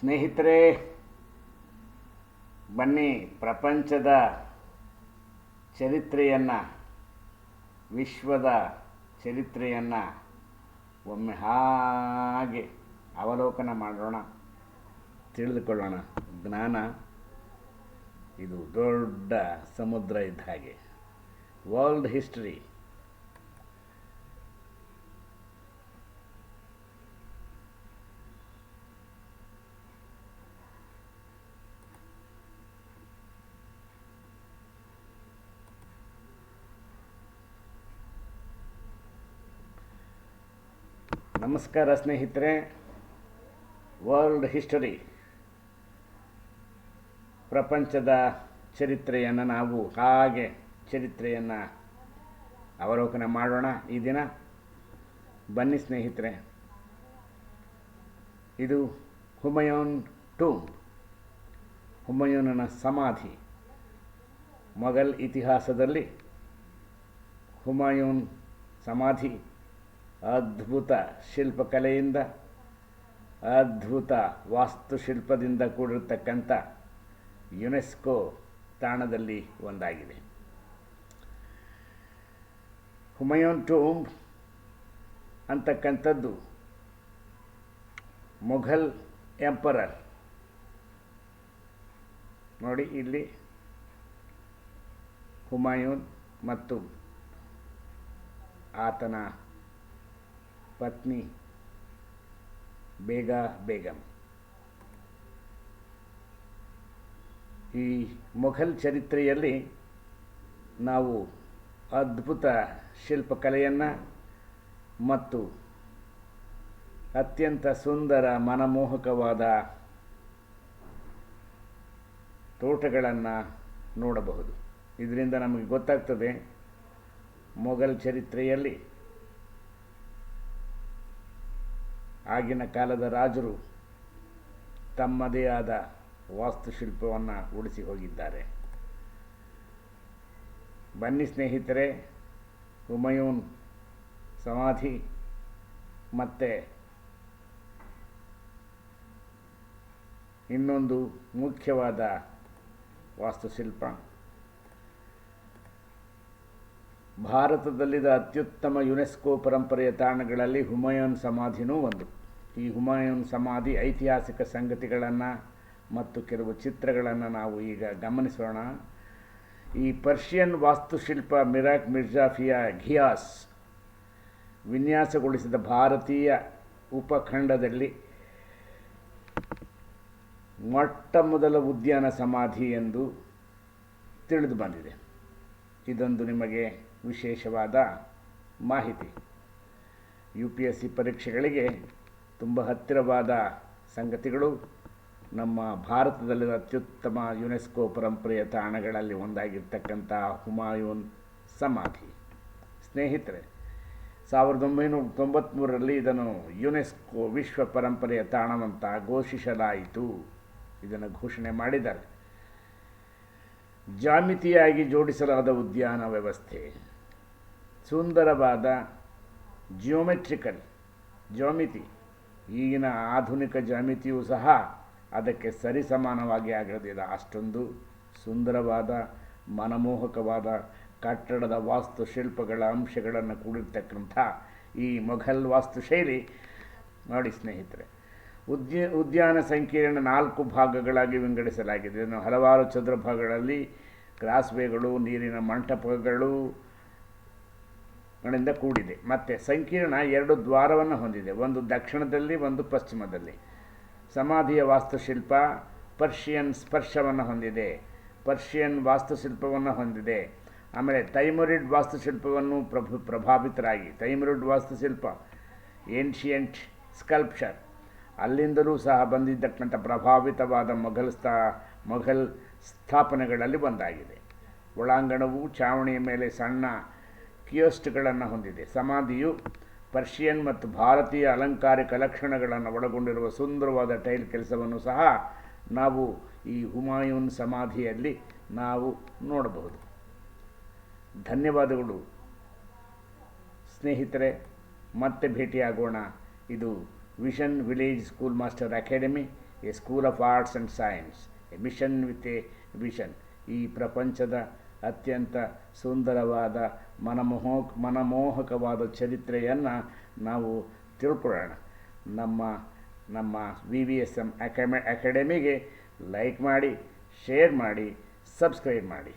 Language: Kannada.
ಸ್ನೇಹಿತರೆ, ಬನ್ನಿ ಪ್ರಪಂಚದ ಚರಿತ್ರೆಯನ್ನು, ವಿಶ್ವದ ಚರಿತ್ರೆಯನ್ನು ಒಮ್ಮೆ ಹಾಗೆ ಅವಲೋಕನ ಮಾಡೋಣ, ತಿಳಿದುಕೊಳ್ಳೋಣ. ಜ್ಞಾನ, ಇದು ದೊಡ್ಡ ಸಮುದ್ರ ಇದ್ದ ಹಾಗೆ. ವರ್ಲ್ಡ್ ಹಿಸ್ಟ್ರಿ ನಮಸ್ಕಾರ ಸ್ನೇಹಿತರೆ. ವರ್ಲ್ಡ್ ಹಿಸ್ಟರಿ ಪ್ರಪಂಚದ ಚರಿತ್ರೆಯನ್ನು ನಾವು ಹಾಗೆ ಚರಿತ್ರೆಯನ್ನು ಅವಲೋಕನ ಮಾಡೋಣ ಈ ದಿನ. ಬನ್ನಿ ಸ್ನೇಹಿತರೆ. ಇದು ಹುಮಯೂನ್ ಟೂಮ್. ಹುಮಯೂನನ ಸಮಾಧಿ. ಮೊಘಲ್ ಇತಿಹಾಸದಲ್ಲಿ ಹುಮಾಯೂನ್ ಸಮಾಧಿ ಅದ್ಭುತ ಶಿಲ್ಪಕಲೆಯಿಂದ, ಅದ್ಭುತ ವಾಸ್ತುಶಿಲ್ಪದಿಂದ ಕೂಡಿರ್ತಕ್ಕಂಥ ಯುನೆಸ್ಕೋ ತಾಣದಲ್ಲಿ ಒಂದಾಗಿದೆ. ಹುಮಯೂನ್ ಟೂಂಬ್ ಅಂತಕ್ಕಂಥದ್ದು ಮೊಘಲ್ ಎಂಪರರ್. ನೋಡಿ ಇಲ್ಲಿ ಹುಮಾಯೂನ್ ಮತ್ತು ಆತನ ಪತ್ನಿ, ಬೇಗ ಬೇಗಂ. ಈ ಮೊಘಲ್ ಚರಿತ್ರೆಯಲ್ಲಿ ನಾವು ಅದ್ಭುತ ಶಿಲ್ಪಕಲೆಯನ್ನು ಮತ್ತು ಅತ್ಯಂತ ಸುಂದರ ಮನಮೋಹಕವಾದ ತೋಟಗಳನ್ನು ನೋಡಬಹುದು. ಇದರಿಂದ ನಮಗೆ ಗೊತ್ತಾಗ್ತದೆ ಮೊಘಲ್ ಚರಿತ್ರೆಯಲ್ಲಿ ಆಗಿನ ಕಾಲದ ರಾಜರು ತಮ್ಮದೇ ಆದ ವಾಸ್ತುಶಿಲ್ಪವನ್ನು ಉಳಿಸಿ ಹೋಗಿದ್ದಾರೆ. ಬನ್ನಿ ಸ್ನೇಹಿತರೆ, ಹುಮಯೂನ್ ಸಮಾಧಿ ಮತ್ತು ಇನ್ನೊಂದು ಮುಖ್ಯವಾದ ವಾಸ್ತುಶಿಲ್ಪ. ಭಾರತದಲ್ಲಿದ್ದ ಅತ್ಯುತ್ತಮ ಯುನೆಸ್ಕೋ ಪರಂಪರೆಯ ತಾಣಗಳಲ್ಲಿ ಹುಮಾಯೂನ್ ಸಮಾಧಿನೂ ಒಂದು. ಈ ಹುಮಾಯೂನ್ ಸಮಾಧಿ ಐತಿಹಾಸಿಕ ಸಂಗತಿಗಳನ್ನು ಮತ್ತು ಕೆಲವು ಚಿತ್ರಗಳನ್ನು ನಾವು ಈಗ ಗಮನಿಸೋಣ. ಈ ಪರ್ಷಿಯನ್ ವಾಸ್ತುಶಿಲ್ಪ ಮಿರಾಕ್ ಮಿರ್ಜಾಫಿಯಾ ಘಿಯಾಸ್ ವಿನ್ಯಾಸಗೊಳಿಸಿದ ಭಾರತೀಯ ಉಪಖಂಡದಲ್ಲಿ ಮೊಟ್ಟ ಮೊದಲ ಉದ್ಯಾನ ಸಮಾಧಿ ಎಂದು ತಿಳಿದು ಬಂದಿದೆ. ಇದೊಂದು ನಿಮಗೆ ವಿಶೇಷವಾದ ಮಾಹಿತಿ. ಯು ಪಿ ಎಸ್ ಸಿ ಪರೀಕ್ಷೆಗಳಿಗೆ ತುಂಬ ಹತ್ತಿರವಾದ ಸಂಗತಿಗಳು. ನಮ್ಮ ಭಾರತದಲ್ಲಿನ ಅತ್ಯುತ್ತಮ ಯುನೆಸ್ಕೋ ಪರಂಪರೆಯ ತಾಣಗಳಲ್ಲಿ ಒಂದಾಗಿರ್ತಕ್ಕಂಥ ಹುಮಾಯೂನ್ ಸಮಾಧಿ. ಸ್ನೇಹಿತರೆ, ಸಾವಿರದ ಒಂಬೈನೂರ ತೊಂಬತ್ತ್ಮೂರರಲ್ಲಿ ಇದನ್ನು ಯುನೆಸ್ಕೋ ವಿಶ್ವ ಪರಂಪರೆಯ ತಾಣವಂತ ಘೋಷಿಸಲಾಯಿತು. ಇದನ್ನು ಘೋಷಣೆ ಮಾಡಿದ್ದಾರೆ. ಜಾಮಿತಿಯಾಗಿ ಜೋಡಿಸಲಾದ ಉದ್ಯಾನ ವ್ಯವಸ್ಥೆ. ಸುಂದರವಾದ ಜಿಯೋಮೆಟ್ರಿಕಲ್ ಜ್ಯಾಮಿತಿ. ಈಗಿನ ಆಧುನಿಕ ಜ್ಯಾಮಿತಿಯೂ ಸಹ ಅದಕ್ಕೆ ಸರಿಸಮಾನವಾಗಿ ಆಗಿರೋದಿಲ್ಲ ಅಷ್ಟೊಂದು ಸುಂದರವಾದ, ಮನಮೋಹಕವಾದ ಕಟ್ಟಡದ ವಾಸ್ತುಶಿಲ್ಪಗಳ ಅಂಶಗಳನ್ನು ಕೂಡಿರ್ತಕ್ಕಂಥ ಈ ಮೊಘಲ್ ವಾಸ್ತುಶೈಲಿ ನೋಡಿ ಸ್ನೇಹಿತರೆ, ಉದ್ಯ, ಉದ್ಯಾನ ಸಂಕೀರ್ಣ ನಾಲ್ಕು ಭಾಗಗಳಾಗಿ ವಿಂಗಡಿಸಲಾಗಿದೆ. ಹಲವಾರು ಚದುರ ಭಾಗಗಳಲ್ಲಿ ಕ್ರಾಸ್ವೇಗಳು, ನೀರಿನ ಮಂಟಪಗಳು ಗಳಿಂದ ಕೂಡಿದೆ. ಮತ್ತು ಸಂಕೀರ್ಣ ಎರಡು ದ್ವಾರವನ್ನು ಹೊಂದಿದೆ. ಒಂದು ದಕ್ಷಿಣದಲ್ಲಿ, ಒಂದು ಪಶ್ಚಿಮದಲ್ಲಿ. ಸಮಾಧಿಯ ವಾಸ್ತುಶಿಲ್ಪ ಪರ್ಷಿಯನ್ ಸ್ಪರ್ಶವನ್ನು ಹೊಂದಿದೆ. ಪರ್ಷಿಯನ್ ವಾಸ್ತುಶಿಲ್ಪವನ್ನು ಹೊಂದಿದೆ. ಆಮೇಲೆ ತೈಮುರಿಡ್ ವಾಸ್ತುಶಿಲ್ಪವನ್ನು ಪ್ರಭು ಪ್ರಭಾವಿತರಾಗಿ, ತೈಮುರಿಡ್ ವಾಸ್ತುಶಿಲ್ಪ ಏನ್ಷಿಯಂಟ್ ಸ್ಕಲ್ಪ್ಚರ್. ಅಲ್ಲಿಂದಲೂ ಸಹ ಬಂದಿದ್ದಕ್ಕಂಥ ಪ್ರಭಾವಿತವಾದ ಮೊಘಲ್ ಸ್ಥಾ, ಮೊಘಲ್ ಸ್ಥಾಪನೆಗಳಲ್ಲಿ ಒಂದಾಗಿದೆ. ಒಳಾಂಗಣವು ಚಾವಣಿಯ ಮೇಲೆ ಸಣ್ಣ ಕಿಯೋಸ್ಟ್ಗಳನ್ನು ಹೊಂದಿದೆ. ಸಮಾಧಿಯು ಪರ್ಷಿಯನ್ ಮತ್ತು ಭಾರತೀಯ ಅಲಂಕಾರಿಕ ಲಕ್ಷಣಗಳನ್ನು ಒಳಗೊಂಡಿರುವ ಸುಂದರವಾದ ಟೈಲ್ ಕೆಲಸವನ್ನು ಸಹ ನಾವು ಈ ಹುಮಾಯೂನ್ ಸಮಾಧಿಯಲ್ಲಿ ನಾವು ನೋಡಬಹುದು. ಧನ್ಯವಾದಗಳು ಸ್ನೇಹಿತರೆ. ಮತ್ತೆ ಭೇಟಿಯಾಗೋಣ. ಇದು vision village school master academy, a school of arts and science, a mission with a vision. ಈ ಪ್ರಪಂಚದ ಅತ್ಯಂತ ಸುಂದರವಾದ ಮನಮೋಹ, ಮನಮೋಹಕವಾದ ಚರಿತ್ರೆಯನ್ನು ನಾವು ತಿಳ್ಕೊಳ್ಳೋಣ. ನಮ್ಮ ನಮ್ಮ ವಿ ವಿ ಎಸ್ ಎಂ ಅಕಾಮೆ ಅಕಾಡೆಮಿಗೆ ಲೈಕ್ ಮಾಡಿ ಶೇರ್ ಮಾಡಿ ಸಬ್ಸ್ಕ್ರೈಬ್ ಮಾಡಿ.